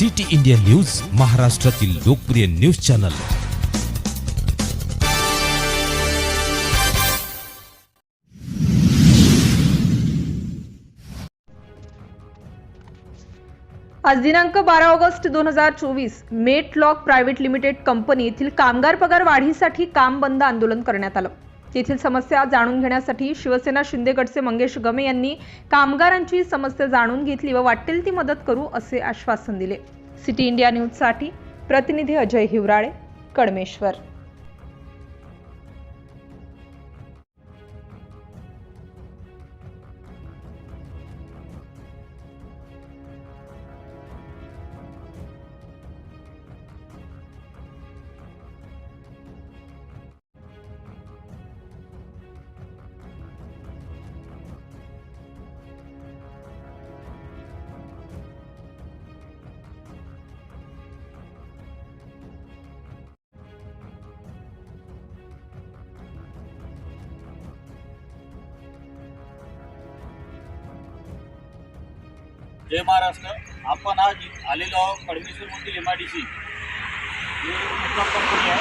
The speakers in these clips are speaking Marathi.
सिटी इंडिया न्यूज महाराष्ट्रातील लोकप्रिय न्यूज चॅनल. आज दिनांक बारा ऑगस्ट दोन हजार चोवीस Met Lock private limited company येथील कामगार पगार वाढीसाठी काम बंद आंदोलन करण्यात आलं. तेथील समस्या जाणून घेण्यासाठी शिवसेना शिंदे गटचे मंगेश गमे यांनी कामगारांची समस्या जाणून घेतली व वाटेल ती मदत करू असे आश्वासन दिले. सिटी इंडिया न्यूजसाठी प्रतिनिधी अजय हिवराळे कडमेश्वर जय महाराष्ट्र. आपण आज आलेलो आहोत कडमेश्वरमधील M I D C company आहे.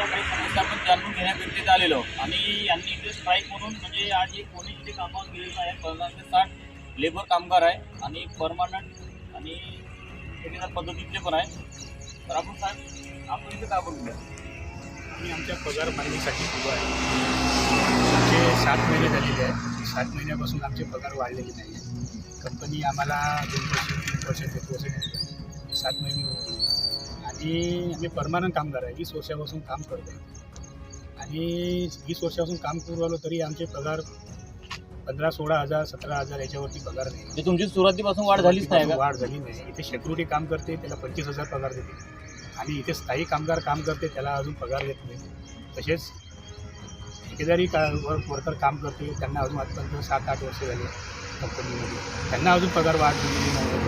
काही समस्या आपण जाणून घेण्याकरिता आलेलो आहोत. आणि यांनी इथे स्ट्राईक म्हणून म्हणजे आज एक कोणी इथे कामावर गेलेलं आहे पन्नास ते साठ लेबर कामगार आहे आणि परमानंट आणि पद्धतीतले पण आहे. तर आपण साहेब आपण इथे का करून आम्ही आमच्या पगार मागणीसाठी उभं आहे. आमचे सात महिने झालेले आहे सात महिन्यापासून आमचे पगार वाढलेले नाही आहेत कंपनी आम्हाला दोन वर्ष तीन वर्ष देत वर्ष सात महिने होते आणि आम्ही परमानंट कामगार आहे. वीस वर्षापासून काम करतो आहे आणि वीस वर्षापासून काम करू आलो तरी आमचे पगार पंधरा सोळा हजार सतरा हजार याच्यावरती पगार नाही. म्हणजे तुमची सुरुवातीपासून वाढ झालीच नाही वाढ झाली नाही. इथे सेक्युरिटी काम करते त्याला पंचवीस हजार पगार देते. आणि इथे स्थायी कामगार काम करते त्याला अजून पगार देत नाही. तसेच ठेकेदारी का वर्क वर्कर काम करते त्यांना अजून आजपर्यंत सात आठ वर्ष झाले कंपनीमध्ये त्यांना अजून पगार वाढ दिलेली नाही.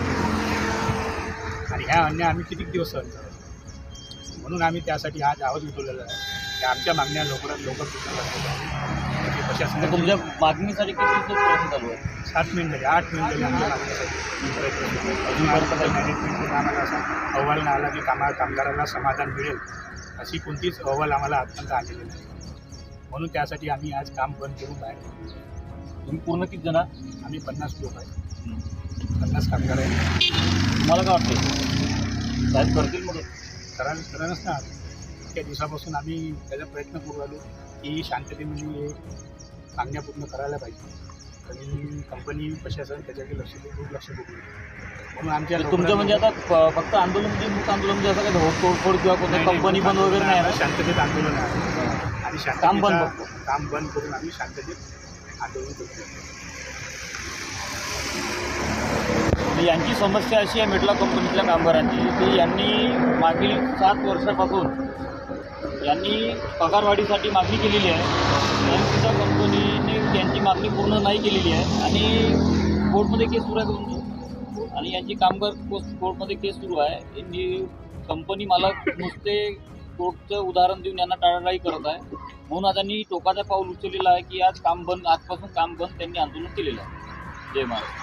आणि ह्या अन्याय आम्ही किती दिवस सहन करायचं म्हणून आम्ही त्यासाठी आज आवाज उठवलेला आहे. की आमच्या मागण्या लवकरात लवकर. म्हणजे तुमच्या मागणीसाठी किती दिवस प्रयत्न चालू आहे सात मिनिट झाले आठ मिनिट झाले आमच्या मागण्यासाठी प्रयत्न. अजूनपर्यंत आम्हाला असा अहवाल नाही आला की कामा कामगारांना समाधान मिळेल अशी कोणतीच अहवाल आम्हाला आजपर्यंत आलेली नाही. म्हणून त्यासाठी आम्ही आज काम बंद करून बाहेर. तुम्ही पूर्ण किती जण? आम्ही पन्नास लोक आहे. पन्नास कामगार आहे तुम्हाला काय वाटतं साहेब करतील मग कारण करणच ना इतक्या दिवसापासून आम्ही त्याचा प्रयत्न करू राहिलो की शांततेमध्ये मागण्या पूर्ण करायला पाहिजे. आणि कंपनी प्रशासन त्याच्याकडे लक्ष देऊ खूप लक्ष देऊ म्हणून आमच्या तर तुमचं म्हणजे आता फक्त आंदोलन म्हणजे मुक्त आंदोलन म्हणजे असं काही तोडफोड किंवा कोणत्या कंपनी बंद वगैरे नाही ना? शांततेत आंदोलन आहे. आणि काम बंद काम बंद करून आम्ही शांततेत आंदोलन करतो. यांची समस्या अशी आहे मेटला कंपनीतल्या कामगारांची की यांनी मागील सात वर्षापासून यांनी पगारवाढीसाठी मागणी केलेली आहे. त्यांच्या कंपनीने त्यांची मागणी पूर्ण नाही केलेली आहे. आणि कोर्टमध्ये केस सुरू आहे आणि यांची कामगार कोर्टमध्ये केस सुरू आहे. यांनी कंपनी मालक नुसते कोर्टचं उदाहरण देऊन यांना टाळाटाळी करत आहे. म्हणून आता त्यांनी टोकाचा पाऊल उचललेला आहे की आज काम बंद आजपासून काम बंद त्यांनी आंदोलन केलेलं आहे. जय महाराज.